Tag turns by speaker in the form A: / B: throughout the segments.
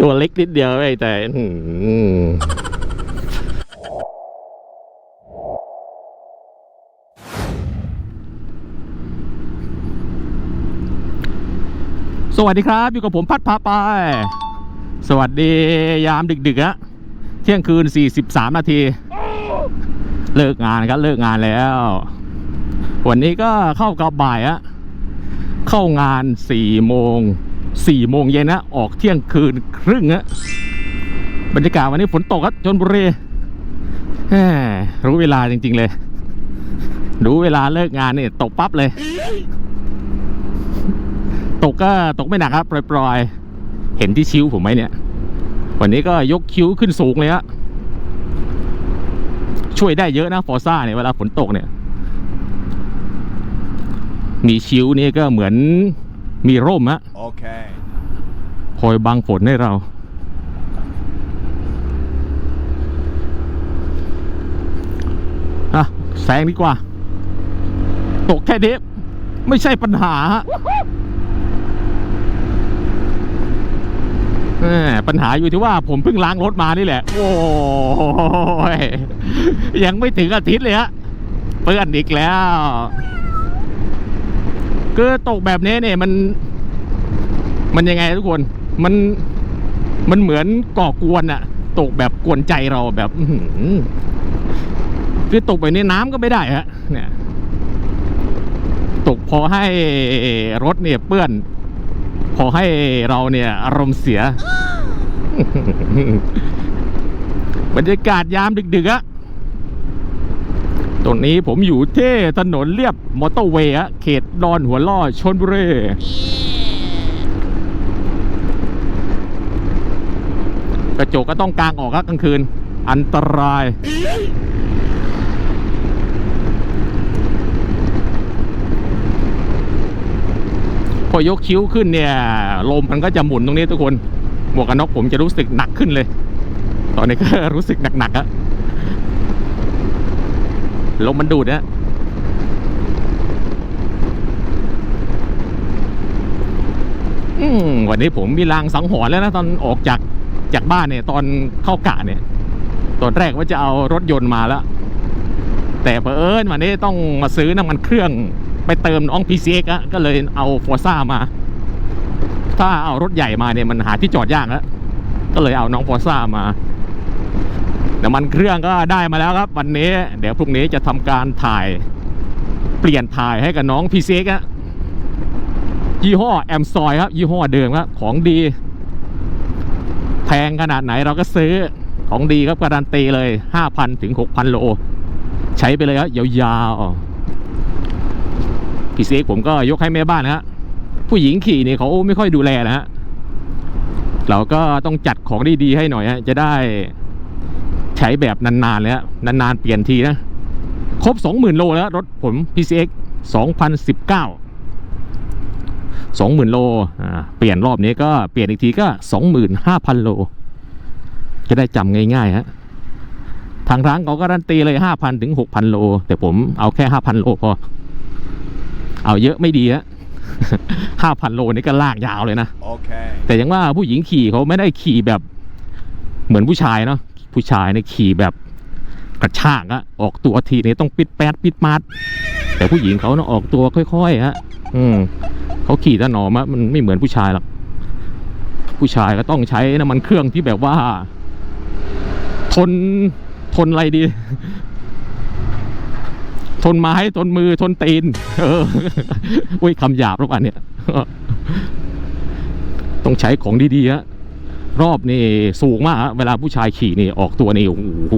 A: ตัวเล็กนิดเดียวไอ้แต่สวัสดีครับ อยู่กับผมพัดพาไป สวัสดียามดึกๆอะเที่ยงคืน 43 นาที เลิกงานครับเลิกงานแล้ว วันนี้ก็เข้ากับบ่ายอะเข้างานสี่โมง สี่โมงเย็นนะออกเที่ยงคืนครึ่งอะบรรยากาศวันนี้ฝนตกครับชนบุรีรู้เวลาจริง ๆ เลย รู้เวลาเลิกงานเนี่ยตกปั๊บเลย ตกก็ตกไม่หนักครับปล่อยๆ เห็นที่คิ้วผมไหมเนี่ย วันนี้ก็ยกคิ้วขึ้นสูงเลยฮะช่วยได้เยอะนะฟอร์ซ่าเนี่ยเวลาฝนตกเนี่ย มีชิวนี่ก็เหมือน มีร่มฮะ
B: Okay.
A: คอยบังฝนให้เรา อะ แซงดีกว่า ตกแค่นี้ไม่ใช่ปัญหาฮะแหมปัญหาอยู่ที่ว่าผมเพิ่งล้างรถมานี่แหละ โอ้ย ยังไม่ถึงอาทิตย์เลยฮะเปื้อนอีกแล้ว คือตกแบบนี้เนี่ยมัน มันยังไงทุกคน มันมันเหมือนก่อกวนอะตกแบบกวนใจเราแบบอืคือตกแบบนี้น้ำก็ไม่ได้ฮะเนี่ย ตกพอให้รถเนี่ยเปื้อน พอให้เราเนี่ย อารมณ์เสีย บรรยากาศยามดึกๆอะ ตรงนี้ผมอยู่ที่ถนนเรียบมอเตอร์เวย์เขตดอนหัวล่อชนบุรีกระจกก็ต้องกางออกครับกลางคืน อันตราย พอยกคิ้วขึ้นเนี่ย ลมมันก็จะหมุนตรงนี้ทุกคน หมวกกันน็อกผมจะรู้สึกหนักขึ้นเลย ตอนนี้ก็รู้สึกหนักๆอะ ลมมันดูดนะอืมวันนี้ผมมีลางสังหรณ์แล้วนะตอนออกจากจากบ้านเนี่ย ตอนเข้ากะเนี่ย ตอนแรกว่าจะเอารถยนต์มาแล้ว แต่เผอิญวันนี้ต้องมาซื้อน้ำมันเครื่องไปเติมน้อง PCX อะก็เลยเอาฟอร์ซ่ามา ถ้าเอารถใหญ่มาเนี่ยมันหาที่จอดยากแล้วก็เลยเอาน้องฟอร์ซ่ามา น้ำมันเครื่องก็ได้มาแล้วครับ วันนี้เดี๋ยวพรุ่งนี้จะทำการถ่ายเปลี่ยนถ่ายให้กับน้อง PCX อะยี่ห้อแอมซอยครับ ยี่ห้อเดิมครับของดี แพงขนาดไหนเราก็ซื้อของดีครับการันตีเลย 5,000 ถึง 6,000 โล ใช้ไปเลยครับยาวๆพี่เซกผมก็ยกให้แม่บ้านนะฮะผู้หญิงขี่นี่เขาไม่ค่อยดูแลนะฮะเราก็ต้องจัดของดีๆให้หน่อยฮะจะได้ ใช้แบบนานๆเลยฮะนานๆเปลี่ยนทีนะ ครบ 20,000 โลแล้ว รถผม PCX 2019 20,000 โลอ่าเปลี่ยนรอบนี้ก็เปลี่ยนอีกทีก็ 25,000 โล จะได้จำง่ายๆฮะทางร้านเขาการันตีเลย 5,000 ถึง 6,000 โล แต่ผมเอาแค่ 5,000 โลพอ เอาเยอะไม่ดีฮะ5,000 โลนี่ก็ลากยาวเลยนะ
B: Okay.
A: แต่ยังว่าผู้หญิงขี่เขาไม่ได้ขี่แบบเหมือนผู้ชายเนาะ ผู้ชายเนี่ยขี่แบบกระชากอะออกตัวทีนี่ต้องปิดแปดปิดมัด แต่ผู้หญิงเขาเนาะออกตัวค่อยๆฮะ อืมเขาขี่ถนอมอะมันไม่เหมือนผู้ชายหรอกผู้ชายก็ต้องใช้น้ำมันเครื่องที่แบบว่า ทนทนอะไรดี ทนไม้ทนมือทนตีน เอออุ้ยคำหยาบแล้วป่ะเนี่ยต้องใช้ของดีๆฮะ รอบนี่สูงมากฮะเวลาผู้ชายขี่นี่ออกตัวนี่โอ้โห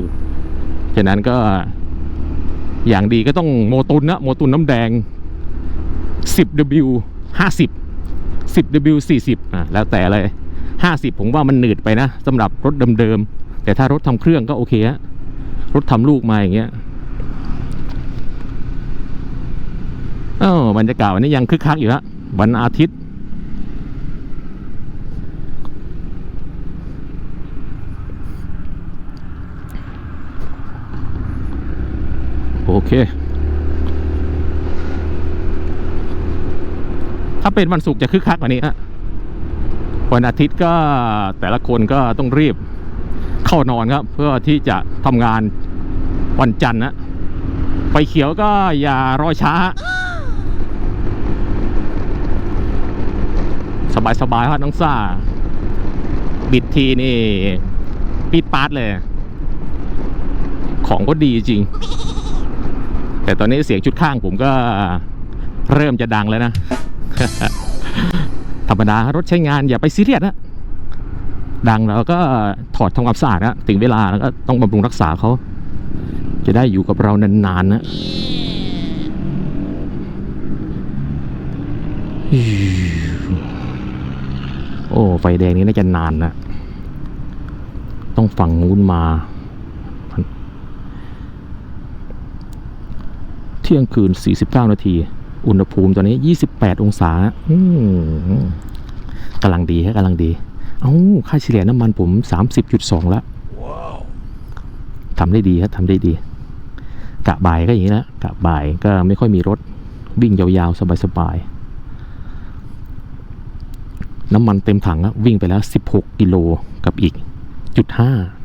A: ฉะนั้นก็อย่างดีก็ต้องโมตุนนะโมตุนน้ำแดง 10W 50 10W 40อะแล้วแต่เลย 50 ผมว่ามันหนืดไปนะสำหรับรถเดิมๆ แต่ถ้ารถทำเครื่องก็โอเคฮะรถทำลูกมาอย่างเงี้ยเออบรรยากาศวันนี้ยังคึกคักอยู่ฮะวันอาทิตย์ เค ถ้าเป็นวันศุกร์จะคึกคักกว่านี้ฮะวันอาทิตย์ก็แต่ละคนก็ต้องรีบเข้านอนครับ เพื่อที่จะทำงานวันจันทร์นะไฟเขียวก็อย่ารอช้า สบายๆครับน้องซ่า บิดทีนี่ปีดปาดเลย ของก็ดีจริง แต่ตอนนี้เสียงชุดข้างผมก็เริ่มจะดังแล้วนะ ธรรมดารถใช้งานอย่าไปซีเรียสนะ ดังแล้วก็ถอดทำความสะอาดนะ ถึงเวลาแล้วก็ต้องบำรุงรักษาเขา จะได้อยู่กับเรานานๆนะโอ้ ไฟแดงนี้น่าจะนานนะ ต้องฝั่งนู้นมา เที่ยงคืน 49 นาที อุณหภูมิตอนนี้ 28 องศาอืมกำลังดีฮะกำลังดี เอ้า ค่าเฉลี่ยน้ำมันผม 30.2 แล้วทำได้ดีครับทำได้ดี กะบ่ายก็อย่างนี้นะกะบ่ายก็ไม่ค่อยมีรถ วิ่งยาวๆ สบายๆ น้ำมันเต็มถังอะวิ่งไปแล้ว 16 กิโลกับอีกจุดห้า อื้อหือ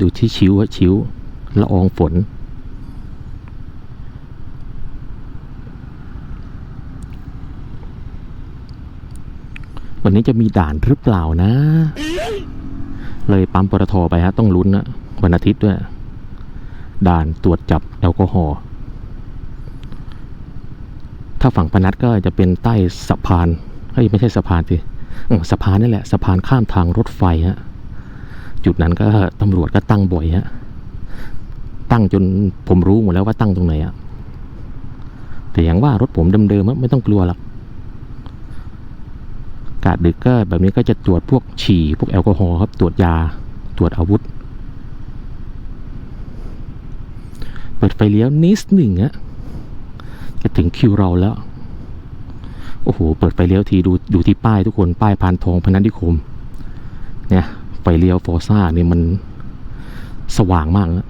A: ดูที่ชิวอะชิวละอองฝน วันนี้จะมีด่านหรือเปล่านะ เลยปั๊มปตทไปฮะ ต้องลุ้นนะวันอาทิตย์ด้วย ด่านตรวจจับแอลกอฮอล์ถ้าฝั่งพนัสก็จะเป็นใต้สะพานเฮ้ยไม่ใช่สะพานสิสะพานนี่แหละสะพานข้ามทางรถไฟฮะ จุดนั้นก็ตำรวจก็ตั้งบ่อยฮะตั้งจนผมรู้หมดแล้วว่าตั้งตรงไหนอะแต่อย่างว่ารถผมเดิมๆอไม่ต้องกลัวหรอกกาดดึกก็แบบนี้ก็จะตรวจพวกฉี่พวกแอลกอฮอล์ครับ ตรวจยา ตรวจอาวุธ เปิดไฟเลี้ยวนิดหนึ่งอะจะถึงคิวเราแล้ว โอ้โห เปิดไฟเลี้ยวทีดูดูที่ป้ายทุกคนป้ายพานทองพนัสนิคม เนี่ย ไฟเลี้ยวโฟร์ซ่าเนี่ยมันสว่างมากนะ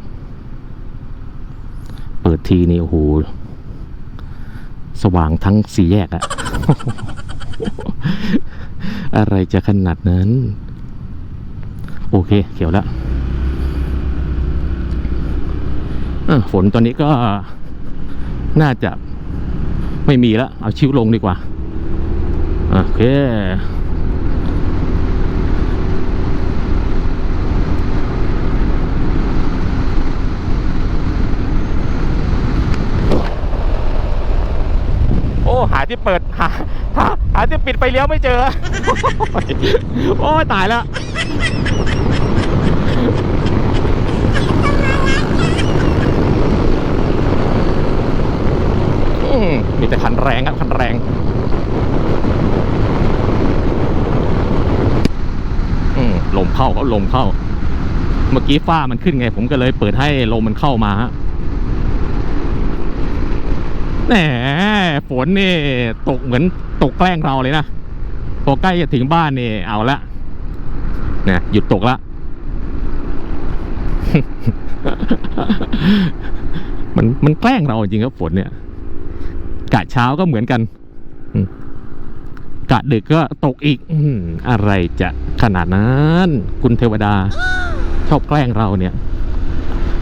A: เปิดทีนี่โอ้โหสว่างทั้งสี่แยกอะอะไรจะขนาดนั้น โอเค เขียวแล้วฝนตอนนี้ก็น่าจะไม่มีแล้ว เอาชิวลงดีกว่า โอเค โอ้ หา ที่เปิดหาหาหาที่ปิดไฟเลี้ยวไม่เจอ โอ้ยตายแล้วมีแต่คันแรงครับคันแรงลมเข้าก็ลมเข้า เมื่อกี้ฟ้ามันขึ้นไง ผมก็เลยเปิดให้ลมมันเข้ามาฮะ แหมฝนนี่ตกเหมือนตกแกล้งเราเลยนะพอใกล้จะถึงบ้านนี่เอาละนี่หยุดตกละ มันมันแกล้งเราจริงครับฝนเนี่ย กะเช้าก็เหมือนกันกะดึกก็ตกอีกอืมอะไรจะขนาดนั้น คุณเทวดา ชอบแกล้งเราเนี่ย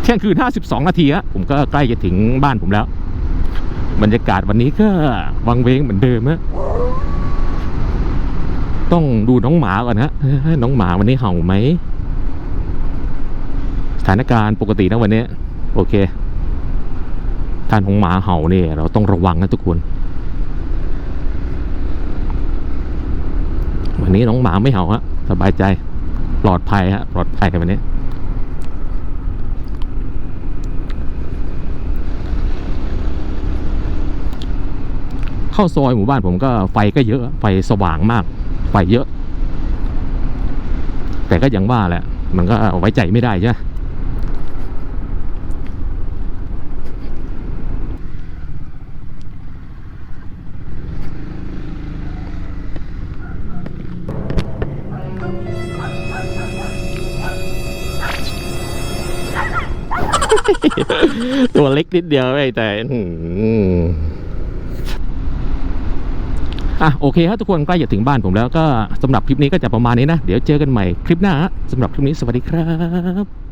A: เที่ยงคืนห้าสิบสองนาทีฮะผมก็ใกล้จะถึงบ้านผมแล้ว บรรยากาศวันนี้ก็วังเวงเหมือนเดิมฮะต้องดูน้องหมาก่อนฮะน้องหมาวันนี้เห่าไหมสถานการณ์ปกตินะวันนี้ โอเคท่านของหมาเห่าเนี่ยเราต้องระวังนะทุกคนวันนี้น้องหมาไม่เห่าฮะสบายใจปลอดภัยฮะปลอดภัยวันนี้ เข้าซอยหมู่บ้านผมก็ไฟก็เยอะไฟสว่างมาก ไฟเยอะ แต่ก็อย่างว่าแหละ มันก็ไว้ใจไม่ได้ใช่ไหมตัวเล็กนิดเดียวไอ้แต่ อะโอเคครับทุกคนใกล้จะถึงบ้านผมแล้วก็สำหรับคลิปนี้ก็จะประมาณนี้นะ เดี๋ยวเจอกันใหม่คลิปหน้าสำหรับคลิปนี้สวัสดีครับ